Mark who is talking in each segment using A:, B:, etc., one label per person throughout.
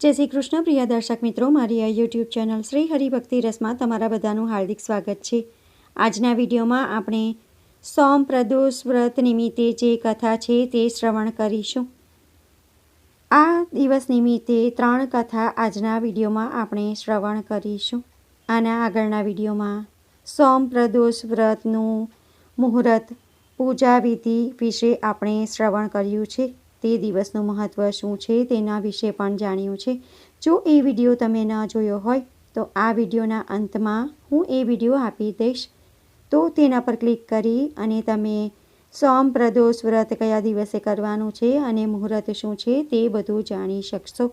A: જય શ્રી કૃષ્ણ, પ્રિય દર્શક મિત્રો. મારી આ યુટ્યુબ ચેનલ શ્રી હરિભક્તિ રસમાં તમારા બધાનું હાર્દિક સ્વાગત છે. આજના વિડીયોમાં આપણે સોમ પ્રદોષ વ્રત નિમિત્તે જે કથા છે તે શ્રવણ કરીશું. આ દિવસ નિમિત્તે ત્રણ કથા આજના વિડીયોમાં આપણે શ્રવણ કરીશું. આના આગળના વિડીયોમાં સોમ પ્રદોષ વ્રતનું મુહૂર્ત પૂજા વિધિ વિશે આપણે શ્રવણ કર્યું છે. તે દિવસનું મહત્ત્વ શું છે તેના વિશે પણ જાણ્યું છે. જો એ વીડિયો તમે ન જોયો હોય, તો આ વિડીયોના અંતમાં હું એ વીડિયો આપી દઈશ. તો તેના પર ક્લિક કરી અને તમે સોમ, પ્રદોષ, વ્રત કયા દિવસે કરવાનું છે અને મુહૂર્ત શું છે તે બધું જાણી શકશો.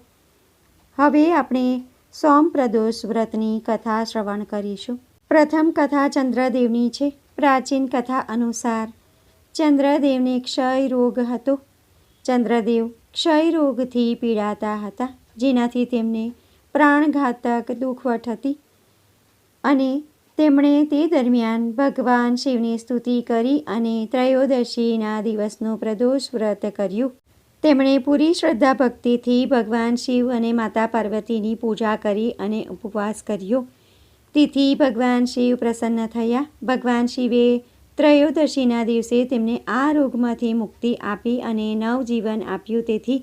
A: હવે આપણે સોમ, પ્રદોષ, વ્રતની કથા શ્રવણ કરીશું. પ્રથમ કથા ચંદ્રદેવની છે. પ્રાચીન કથા અનુસાર ચંદ્રદેવને ક્ષય રોગ હતો. ચંદ્રદેવ ક્ષય રોગથી પીડાતા હતા, જેનાથી તેમને પ્રાણઘાતક દુઃખવટ હતી. અને તેમણે તે દરમિયાન ભગવાન શિવની સ્તુતિ કરી અને ત્રયોદશીના દિવસનું પ્રદોષ વ્રત કર્યું. તેમણે પૂરી શ્રદ્ધા ભક્તિથી ભગવાન શિવ અને માતા પાર્વતીની પૂજા કરી અને ઉપવાસ કર્યો. તેથી ભગવાન શિવ પ્રસન્ન થયા. ભગવાન શિવે ત્રયોદશીના દિવસે તેમને આ રોગમાંથી મુક્તિ આપી અને નવજીવન આપ્યું. તેથી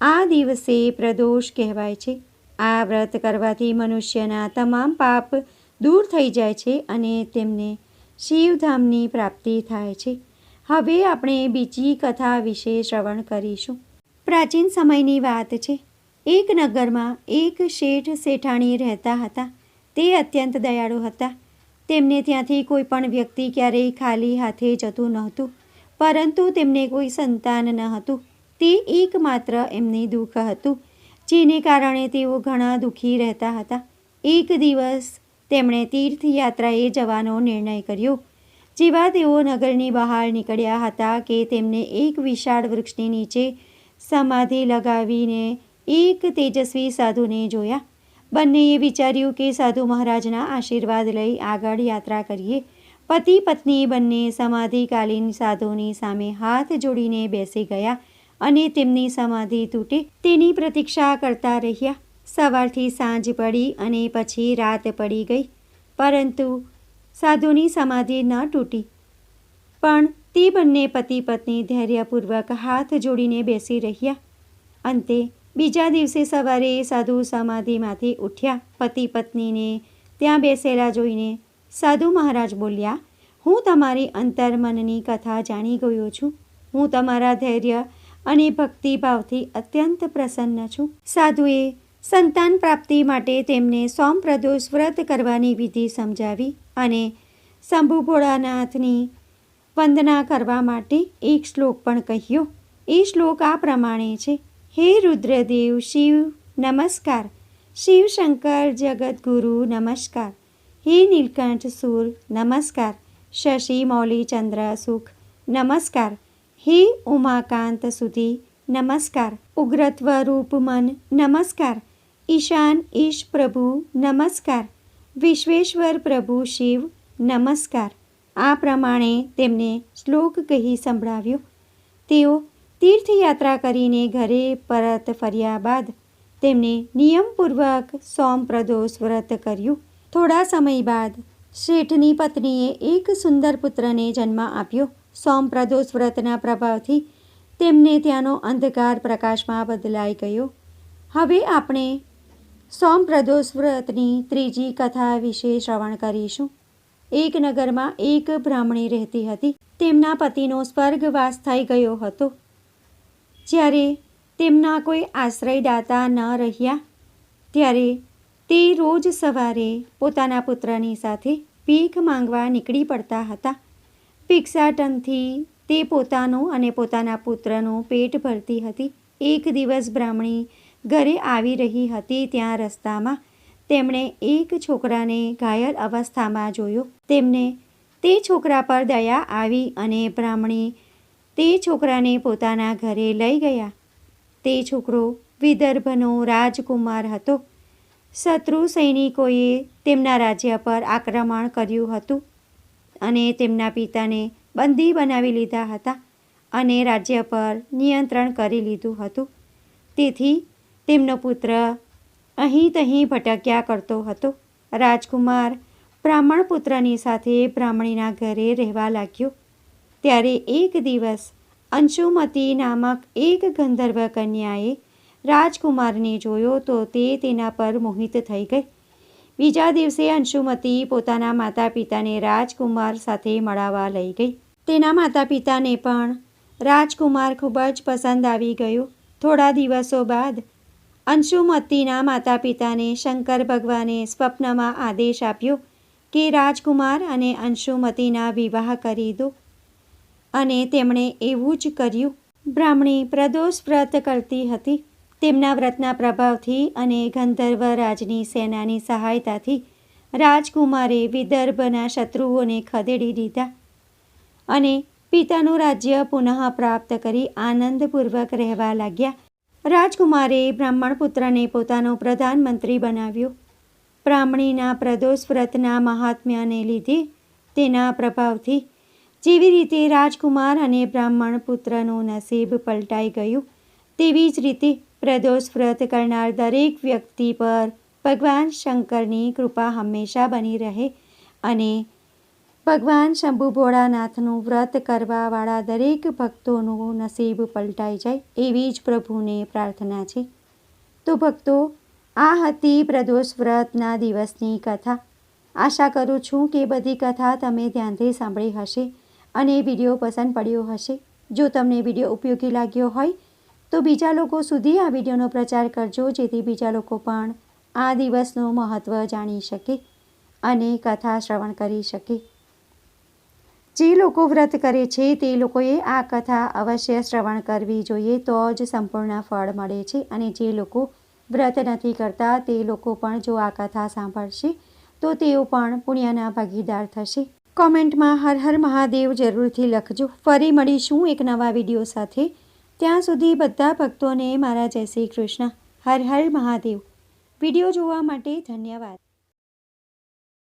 A: આ દિવસે પ્રદોષ કહેવાય છે. આ વ્રત કરવાથી મનુષ્યના તમામ પાપ દૂર થઈ જાય છે અને તેમને શિવધામની પ્રાપ્તિ થાય છે. હવે આપણે બીજી કથા વિશે શ્રવણ કરીશું. પ્રાચીન સમયની વાત છે. એક નગરમાં એક શેઠ શેઠાણી રહેતા હતા. તે અત્યંત દયાળુ હતા. તેમને ત્યાંથી કોઈ પણ વ્યક્તિ ક્યારેય ખાલી હાથે જતું નહોતું, પરંતુ તેમને કોઈ સંતાન ન હતું. તે એકમાત્ર એમને દુઃખ હતું, જેને કારણે તેઓ ઘણા દુઃખી રહેતા હતા. એક દિવસ તેમણે તીર્થયાત્રાએ જવાનો નિર્ણય કર્યો, જેવા તેઓ નગરની બહાર નીકળ્યા હતા કે તેમને એક વિશાળ વૃક્ષની નીચે સમાધિ લગાવીને એક તેજસ્વી સાધુને જોયા. બંનેએ વિચાર્યું કે સાધુ મહારાજના આશીર્વાદ લઈ આગળ યાત્રા કરીએ. પતિ પત્ની બંને સમાધિકાલીન સાધુની સામે હાથ જોડીને બેસી ગયા અને તેમની સમાધિ તૂટે તેની પ્રતીક્ષા કરતા રહ્યા. સવારથી સાંજ પડી અને પછી રાત પડી ગઈ, પરંતુ સાધુની સમાધિ ન તૂટી. પણ તે બંને પતિ પત્ની ધૈર્યપૂર્વક હાથ જોડીને બેસી રહ્યા. અંતે બીજા દિવસે સવારે સાધુ સમાધિમાંથી ઉઠ્યા. પતિ પત્નીને ત્યાં બેસેલા જોઈને સાધુ મહારાજ બોલ્યા, હું તમારી અંતર્મનની કથા જાણી ગયો છું. હું તમારા ધૈર્ય અને ભક્તિભાવથી અત્યંત પ્રસન્ન છું. સાધુએ સંતાન પ્રાપ્તિ માટે તેમને સોમ પ્રદોષ વ્રત કરવાની વિધિ સમજાવી અને શંભુ ભોળાનાથની વંદના કરવા માટે એક શ્લોક પણ કહ્યો. એ શ્લોક આ પ્રમાણે છે. હે રુદ્રદેવ શિવ, નમસ્કાર. શિવ શંકર જગદગુરુ નમસ્કાર. હે નીલકંઠ સુર, નમસ્કાર. શશી, મૌલી, ચંદ્ર, સુખ, નમસ્કાર. હે ઉમાકાંત સુધી, નમસ્કાર. ઉગ્રત્વ રૂપ મન, નમસ્કાર. ઈશાન ઈશ પ્રભુ, નમસ્કાર. વિશ્વેશ્વર પ્રભુ શિવ, નમસ્કાર. આ પ્રમાણે તેમને શ્લોક કહી સંભળાવ્યો. તેઓ તીર્થયાત્રા કરીને ઘરે પરત ફર્યા બાદ તેમણે નિયમપૂર્વક સોમ પ્રદોષ વ્રત કર્યું. થોડા સમય બાદ શેઠની પત્નીએ એક સુંદર પુત્રને જન્મ આપ્યો. સોમ પ્રદોષ વ્રતના પ્રભાવથી તેમને ત્યાંનો અંધકાર પ્રકાશમાં બદલાઈ ગયો. હવે આપણે સોમ પ્રદોષ વ્રતની ત્રીજી કથા વિશે શ્રવણ કરીશું. એક નગરમાં એક બ્રાહ્મણી રહેતી હતી. તેમના પતિનો સ્વર્ગવાસ થઈ ગયો હતો. જ્યારે તેમના કોઈ આશ્રયદાતા ન રહ્યા, ત્યારે તે રોજ સવારે પોતાના પુત્રની સાથે ભીખ માંગવા નીકળી પડતા હતા. ભિક્ષાટનથી તે પોતાનું અને પોતાના પુત્રનું પેટ ભરતી હતી. એક દિવસ બ્રાહ્મણી ઘરે આવી રહી હતી ત્યાં રસ્તામાં. તેમણે એક છોકરાને ઘાયલ અવસ્થામાં જોયો. તેમને તે છોકરા પર દયા આવી અને બ્રાહ્મણી તે છોકરાને પોતાના ઘરે લઈ ગયા. તે છોકરો વિદર્ભનો રાજકુમાર હતો. શત્રુ સૈનિકોએ તેમના રાજ્ય પર આક્રમણ કર્યું હતું અને તેમના પિતાને બંદી બનાવી લીધા હતા અને રાજ્ય પર નિયંત્રણ કરી લીધું હતું. તેથી તેમનો પુત્ર અહીં તહીં ભટક્યા કરતો હતો. રાજકુમાર બ્રાહ્મણ પુત્રની સાથે બ્રાહ્મણીના ઘરે રહેવા લાગ્યો. ત્યારે એક દિવસ અંશુમતી નામક એક ગંધર્વ કન્યાએ રાજકુમારને જોયો તો તે તેના પર મોહિત થઈ ગઈ. બીજા દિવસે અંશુમતી પોતાના માતા પિતાને રાજકુમાર સાથે મળાવવા લઈ ગઈ. તેના માતા પિતાને પણ રાજકુમાર ખૂબ જ પસંદ આવી ગયો. થોડા દિવસો બાદ અંશુમતીના માતા પિતાને શંકર ભગવાને સ્વપ્નમાં આદેશ આપ્યો કે રાજકુમાર અને અંશુમતીના વિવાહ કરી દો. અને તેમણે એવું જ કર્યું. બ્રાહ્મણી પ્રદોષ વ્રત કરતી હતી. તેમના વ્રતના પ્રભાવથી અને ગંધર્વ રાજની સેનાની સહાયતાથી રાજકુમારે વિદર્ભના શત્રુઓને ખદેડી દીધા અને પિતાનું રાજ્ય પુનઃ પ્રાપ્ત કરી આનંદપૂર્વક રહેવા લાગ્યા. રાજકુમારે બ્રાહ્મણ પુત્રને પોતાનો પ્રધાનમંત્રી બનાવ્યો. બ્રાહ્મણીના પ્રદોષ વ્રતના મહાત્મ્યને લીધે તેના પ્રભાવથી જેવી રીતે રાજકુમાર અને બ્રાહ્મણ પુત્રનું નસીબ પલટાઈ ગયું, તેવી જ રીતે પ્રદોષ વ્રત કરનાર દરેક વ્યક્તિ પર ભગવાન શંકરની કૃપા હંમેશા બની રહે અને ભગવાન શંભુ ભોળાનાથનું વ્રત કરવાવાળા દરેક ભક્તોનું નસીબ પલટાઈ જાય, એવી જ પ્રભુને પ્રાર્થના છે. તો ભક્તો, આ હતી પ્રદોષ વ્રતના દિવસની કથા. આશા કરું છું કે બધી કથા તમે ધ્યાનથી સાંભળી હશે. અને વીડિયો પસંદ પડ્યો હશે. જો તમને વીડિયો ઉપયોગી લાગ્યો હોય, તો બીજા લોકો સુધી આ વિડીયોનો પ્રચાર કરજો, જેથી બીજા લોકો પણ આ દિવસનું મહત્ત્વ જાણી શકે અને કથા શ્રવણ કરી શકે. જે લોકો વ્રત કરે છે, તે લોકોએ આ કથા અવશ્ય શ્રવણ કરવી જોઈએ, તો જ સંપૂર્ણ ફળ મળે છે. અને જે લોકો વ્રત નથી કરતા, તે લોકો પણ જો આ કથા સાંભળશે, તો તેઓ પણ પુણ્યના ભાગીદાર થશે. કોમેન્ટમાં હર હર મહાદેવ જરૂરથી લખજો. ફરી મળીશું એક નવા વીડિયો સાથે. ત્યાં સુધી બધા ભક્તોને મારા જય શ્રી કૃષ્ણ. હર હર મહાદેવ. વીડિયો જોવા માટે ધન્યવાદ.